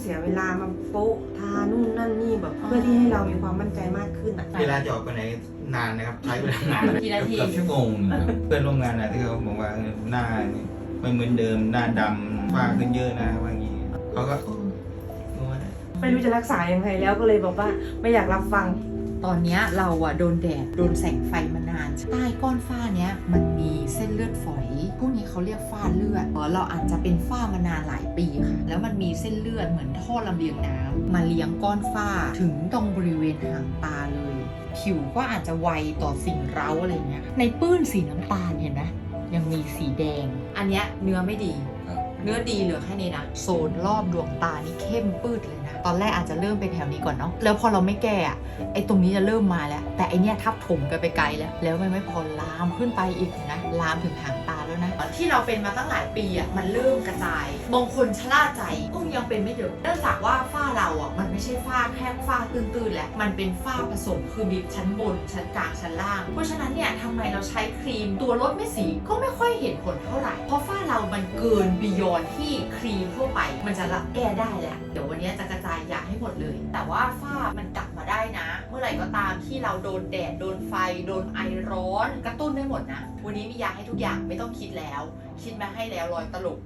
เสียเวลามาโป๊ะทานู่นนั่นนี่แบบเพื่อที่ให้เรามีความมั่นใจมากขึ้นอะ เวลาจะออกไปไหนนานนะครับ ใช้เวลานานกี่นาที เกือบชั่วโมงนะครับเพื่อนร่วมงานนะที่เขาบอกว่าเออหน้านี่ไม่เหมือนเดิมหน้าดำฝ้าขึ้นเยอะนะว่างี้เขาก็เออรู้ว่า ไม่รู้จะรักษายังไงแล้วก็เลยบอกว่าไม่อยากรับฟัง ตอนเนี้ยเราอะโดนแดด โดนแสงไฟมานาน ใต้ก้อนฝ้าเนี้ยมันมีเส้นเลือดฝอย พวกนี้เขาเรียกฝ้าเลือดเออเราอาจจะเป็นฝ้ามานานหลายปีค่ะ แล้วมันมีเส้นเลือดเหมือนท่อลำเลียงน้ำมาเลี้ยงก้อนฝ้าถึงตรงบริเวณหางตาเลย ผิวก็อาจจะไวต่อสิ่งเร้าอะไรเงี้ยในปื้นสีน้ำตาลเห็นไหมยังมีสีแดง อันเนี้ยเนื้อไม่ดี เนื้อดีเหลือแค่นี้นะ โซนรอบดวงตานี่เข้มปืดเลยนะ ตอนแรกอาจจะเริ่มไปแถวนี้ก่อนเนาะ แล้วพอเราไม่แก้อะไอ้ตรงนี้จะเริ่มมาแล้ว แต่ไอเนี้ยทับถมกันไปไกลแล้ว แล้วมันไม่พอลามขึ้นไปอีกนะ ลามถึงหางตาแล้วนะ ที่เราเป็นมาตั้งหลายปีอะมันเริ่มกระจาย บางคนชะล่าใจก็ยังเป็นไม่เยอะเนื่องจากว่าฝ้าเราอะมันไม่ใช่ฝ้าแค่ฝ้าตื้นๆแหละมันเป็นฝ้าผสมคือมีชั้นบน ชั้นกลาง ชั้นล่าง เพราะฉะนั้นเนี่ยทำไมเราใช้ครีมตัวลดไม่สีก็ไม่ค่อยเห็นผลเท่าไหร่ เพราะฝ้าเรามันเกินบียอนที่ครีมทั่วไป มันจะรับแก้ได้แหละ เดี๋ยววันนี้จะกระจายยาให้หมดเลย แต่ว่าฝ้ามันกลับมาได้นะ เมื่อไหร่ก็ตามที่เราโดนแดด โดนไฟ โดนไอร้อน กระตุ้นได้หมดนะ วันนี้มียาให้ทุกอย่างไม่ต้องคิดแล้ว คิดมาให้แล้วรอยตลก